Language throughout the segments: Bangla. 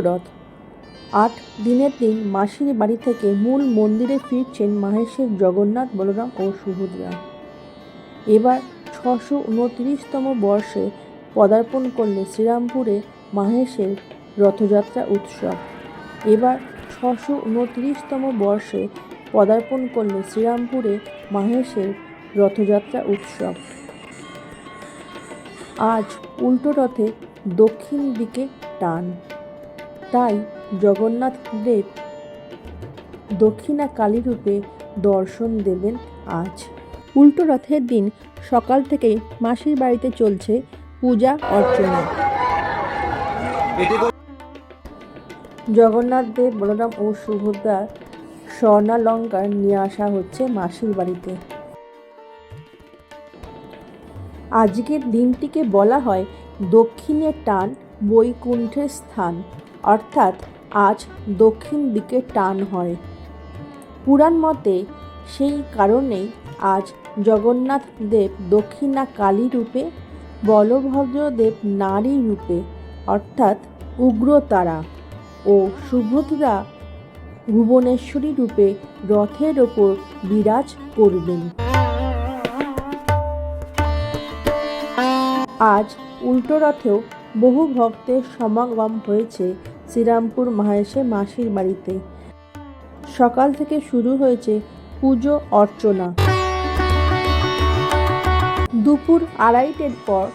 রথ। আট দিনের দিন মাসির বাড়ি থেকে মূল মন্দিরে ফিরছেন মাহেশের জগন্নাথ, বলরাম ও সুভদ্রা। এবার ছশো উনত্রিশতম বর্ষে পদার্পণ করলে শ্রীরামপুরে মাহেশের রথযাত্রা উৎসব। এবার ছশো উনত্রিশতম বর্ষে পদার্পণ করলে শ্রীরামপুরে মাহেশের রথযাত্রা উৎসব। আজ উল্টো রথে দক্ষিণ দিকে টান। তাই জগন্নাথ দেব দক্ষিণা কালী রূপে দর্শন দেবেন আজ। উল্টো রথের দিন সকাল থেকেই মাসির বাড়িতে চলছে পূজা অর্চনা। জগন্নাথ দেব, বলরাম ও সুভদ্রার স্বর্ণালঙ্কার নিয়ে আসা হচ্ছে মাসির বাড়িতে। আজকের দিনটিকে বলা হয় দক্ষিণে টান বৈকুণ্ঠের স্থান। অর্থাৎ আজ দক্ষিণ দিকে টান হয়। পুরাণ মতে সেই কারণেই আজ জগন্নাথ দেব দক্ষিণা কালী রূপে বলভদ্রদেব নারী রূপে, অর্থাৎ উগ্রতারা ও সুভদ্রা ভুবনেশ্বরী রূপে রথের ওপর বিরাজ করবেন। আজ উল্টো রথেও বহু ভক্তের সমাগম হয়েছে। শ্রীরামপুর মাহেশে মাসির বাড়িতে। সকাল থেকে শুরু হয়েছে পুজো অর্চনা। দুপুর আড়াইটের পর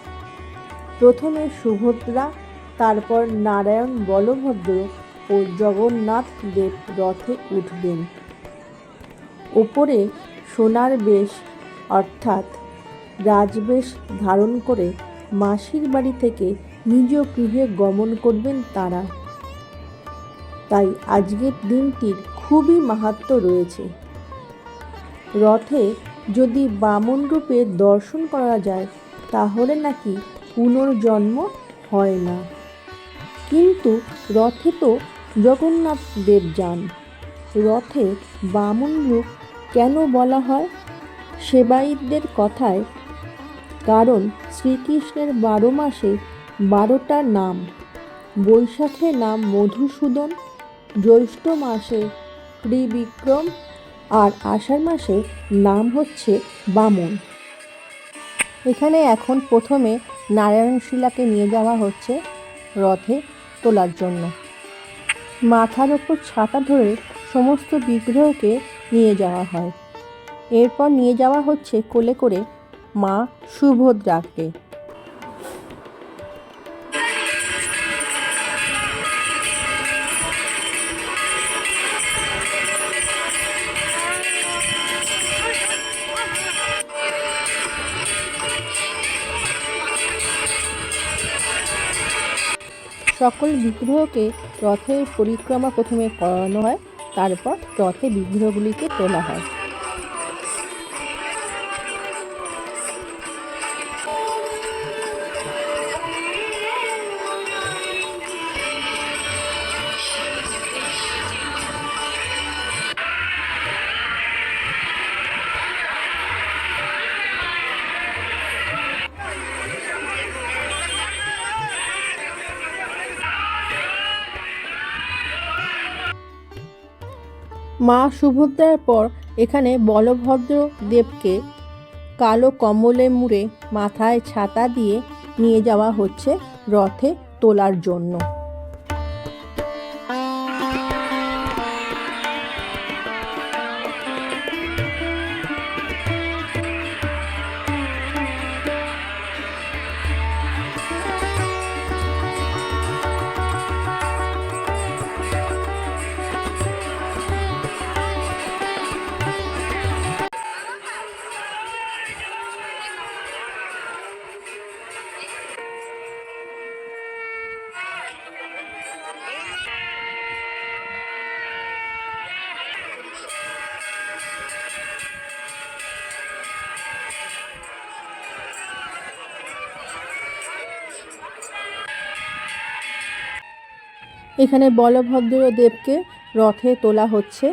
প্রথমে সুভদ্রা, তারপর নারায়ণ, বলভদ্র ও জগন্নাথ দেব রথে উঠবেন। ওপরে সোনার বেশ, অর্থাৎ রাজবেশ ধারণ করে মাসির বাড়ি থেকে নিজ গৃহে গমন করবেন তারা। তাই আজকের দিনটির খুবই মাহাত্ম রয়েছে। রথে যদি বামন রূপে দর্শন করা যায়, তাহলে নাকি পুনর্জন্ম হয় না। কিন্তু রথে তো জগন্নাথ দেব যান। রথে বামন রূপ কেন বলা হয়? সেবায়িতদের কথায় কারণ শ্রীকৃষ্ণের বারো মাসে বারোটা নাম, বৈশাখে নাম মধুসূদন জ্যৈষ্ঠ মাসে ত্রিবিক্রম আর আষাঢ় মাসে নাম হচ্ছে বামন। এখানে এখন প্রথমে নারায়ণ শিলাকে নিয়ে যাওয়া হচ্ছে রথে তোলার জন্য। মাথার ওপর ছাতা ধরে সমস্ত বিগ্রহকে নিয়ে যাওয়া হয়। এরপর নিয়ে যাওয়া হচ্ছে কোলে করে মা সুভদ্রাকে। সকল বিগ্রহকে রথের পরিক্রমা প্রথমে করানো হয় তারপর রথে বিগ্রহগুলিকে তোলা হয়। মা সুভদ্রার পর এখানে বলভদ্র দেবকে কালো কম্বলে মুড়ে মাথায় ছাতা দিয়ে নিয়ে যাওয়া হচ্ছে রথে তোলার জন্য। এখানে বলভদ্র দেবকে রথে তোলা হচ্ছে।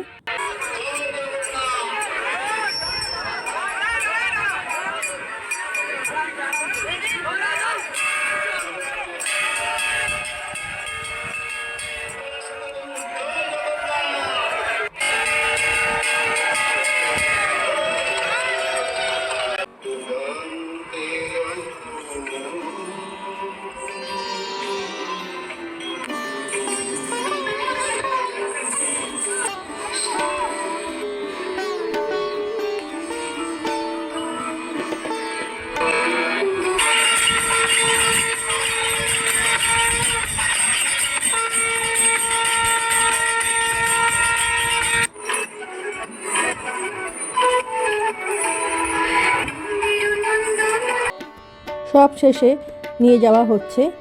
সব শেষে নিয়ে যাওয়া হচ্ছে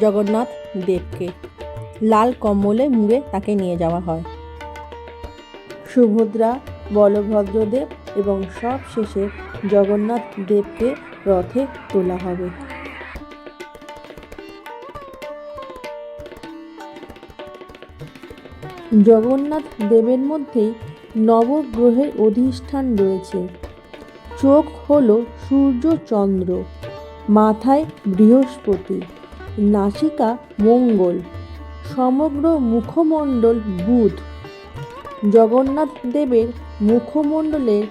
জগন্নাথ দেবকে। লাল কম্বলে মুড়ে তাকে নিয়ে যাওয়া হয়। সুভদ্রা, বলভদ্রদেব এবং সব শেষে জগন্নাথ দেবকে রথে তোলা হবে। জগন্নাথ দেবের মধ্যেই নবগ্রহের অধিষ্ঠান রয়েছে। চোখ হল সূর্য চন্দ্র। মাথায় বৃহস্পতি, নাসিকা মঙ্গল, সমগ্র মুখমণ্ডল বুধ। জগন্নাথ দেবের মুখমণ্ডলের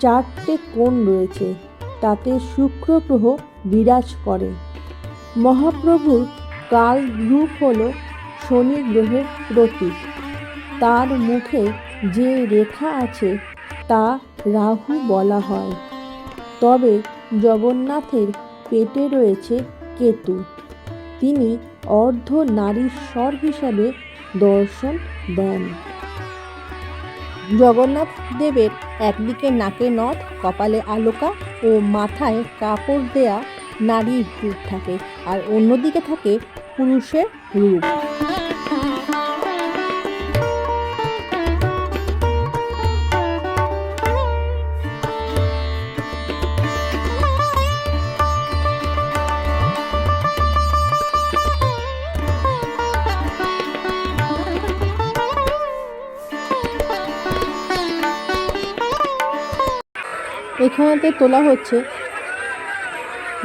চারটে কোণ রয়েছে, তাতে শুক্র গ্রহ বিরাজ করে। মহাপ্রভুর কাল রূপ হল শনি গ্রহের প্রতীক। তার মুখে যে রেখা আছে, তা রাহু বলা হয়। তবে জগন্নাথের পেটে রয়েছে কেতু। তিনি অর্ধ নারীশ্বর হিসাবে দর্শন দেন। জগন্নাথ দেবের একদিকে নাকে নথ কপালে আলোকা ও মাথায় কাপড় দেয়া নারীর রূপ থাকে, আর অন্যদিকে থাকে পুরুষের রূপ। এখানেতে তোলা হচ্ছে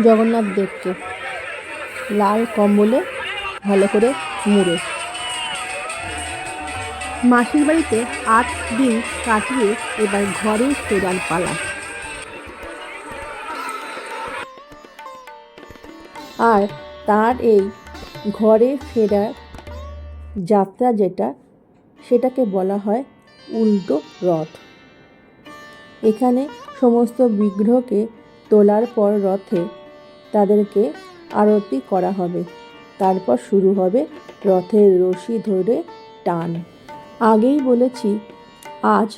জগন্নাথ দেবকে। লাল কম্বলে ভালো করে মুড়ে। মাসির বাড়িতে আট দিন কাটিয়ে এবার ঘরে ফেরার পালা। আর তার এই ঘরে ফেরার যাত্রা যেটা, সেটাকে বলা হয় উল্টো রথ। এখানে সমস্ত বিগ্রহকে তোলার পর রথে তাদেরকে আরতি করা হবে। তারপর শুরু হবে রথের রশি ধরে টান। আগেই বলেছি, আজ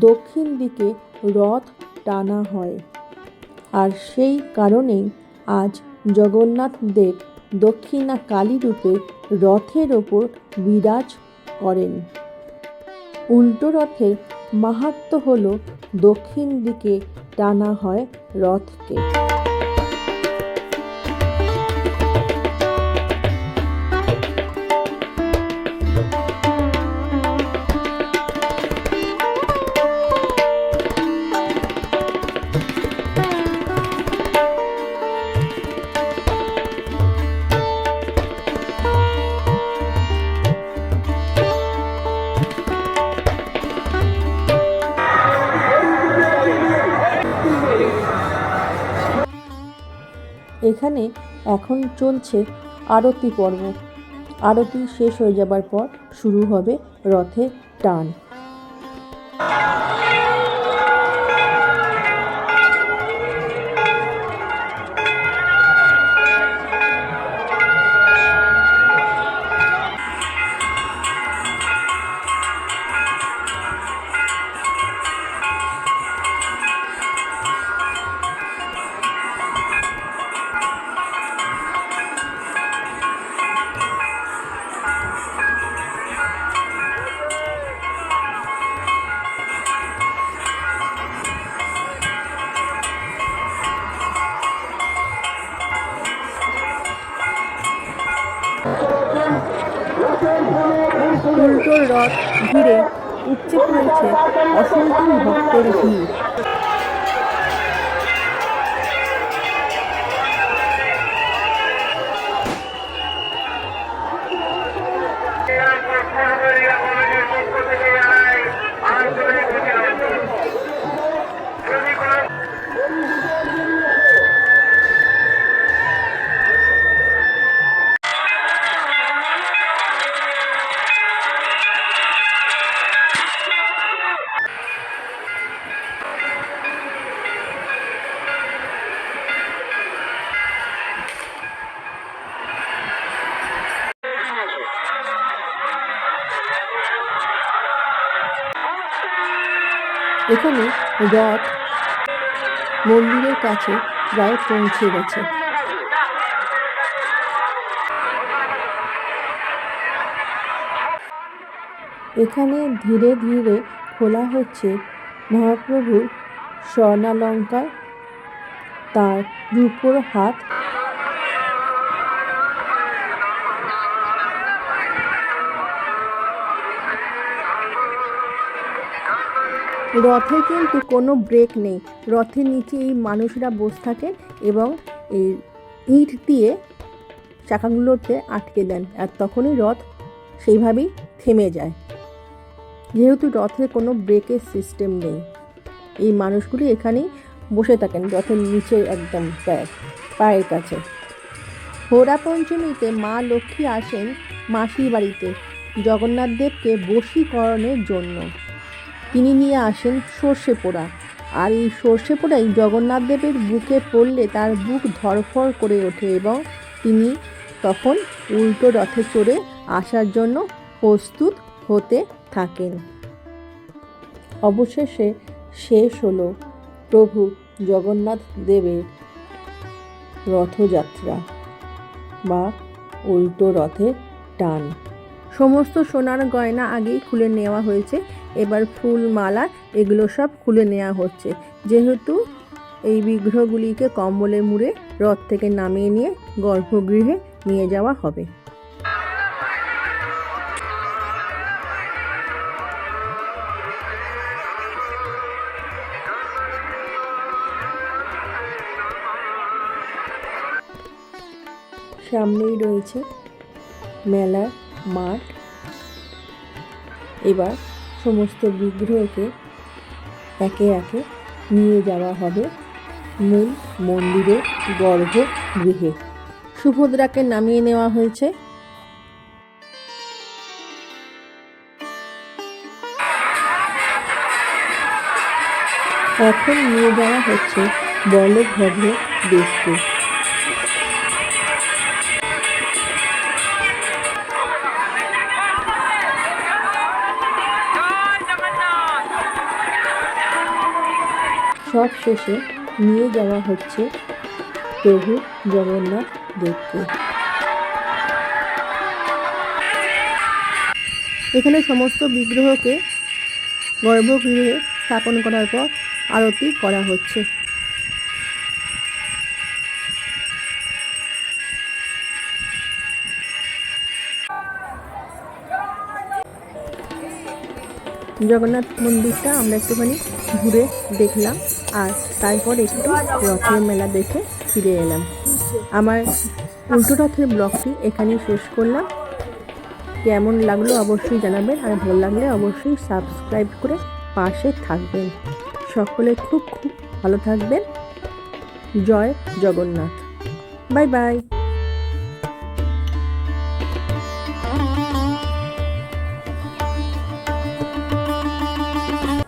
দক্ষিণ দিকে রথ টানা হয়। আর সেই কারণেই আজ জগন্নাথ দেব দক্ষিণা কালী রূপে রথের ওপর বিরাজ করেন। উল্টো রথের মাহাত্ম হল দক্ষিণ দিকে টানা হয় রথকে। এখানে এখন চলছে আরতি পর্ব। আরতি শেষ হয়ে যাবার পর শুরু হবে রথের টান। রথ ঘিরে উপচে পড়েছে অসংখ্য ভক্তের ভিড়। এখানে রথ মন্দিরের কাছে প্রায় পৌঁছে গেছে। এখানে ধীরে ধীরে খোলা হচ্ছে মহাপ্রভুর স্বর্ণালঙ্কার। তার রূপোর হাত রথে কিন্তু কোনো ব্রেক নেই। রথের নিচে এই মানুষরা বসে থাকেন এবং এই ইট দিয়ে চাকাগুলোতে আটকে দেন আর তখনই রথ সেইভাবেই থেমে যায়। যেহেতু রথে কোনো ব্রেকের সিস্টেম নেই, এই মানুষগুলি এখানেই বসে থাকেন রথের নিচে একদম পায়ে পায়ের কাছে। হোরা পঞ্চমীতে মা লক্ষ্মী আসেন মাসির বাড়িতে। জগন্নাথ দেবকে জন্য। তিনি নিয়ে আসেন সর্ষে পোড়া। আর এই সর্ষে পোড়াই জগন্নাথ দেবের বুকে পড়লে তার বুক ধরফর করে ওঠে এবং তিনি তখন উল্টো রথে চড়ে আসার জন্য প্রস্তুত হতে থাকেন। অবশেষে শেষ হলো প্রভু জগন্নাথ দেবের রথযাত্রা বা উল্টো রথের টান। সমস্ত সোনার গয়না আগেই খুলে নেওয়া হয়েছে। এবার ফুল, মালা, এগুলো সব খুলে নেওয়া হচ্ছে। যেহেতু এই বিগ্রহগুলিকে কম্বলে মুড়ে, রথ থেকে নামিয়ে নিয়ে গর্ভগৃহে নিয়ে যাওয়া হবে। সামনেই রয়েছে মেলার মাঠ। এবার সমস্ত বিগ্রহকে একে একে নিয়ে যাওয়া হবে মূল মন্দিরের গর্ভগৃহে। সুভদ্রাকে নামিয়ে নেওয়া হয়েছে। এখন নিয়ে যাওয়া হচ্ছে বলভদ্র দেশকে সব শেষে নিয়ে যাওয়া হচ্ছে প্রভু জগন্নাথ দেবকে। এখানে সমস্ত বিগ্রহকে গর্ভগৃহে স্থাপন করার পর আরতি করা হচ্ছে। জগন্নাথ মন্দিরটা আমরা একটুখানি ঘুরে দেখলাম আর তারপর একটু রথের মেলা দেখে ফিরে এলাম। আমার উল্টো রথের ব্লগটি এখানেই শেষ করলাম। কেমন লাগল অবশ্যই জানাবেন আর ভালো লাগলে অবশ্যই সাবস্ক্রাইব করে পাশে থাকবেন। সকলে খুব খুব ভালো থাকবেন। জয় জগন্নাথ। Bye bye.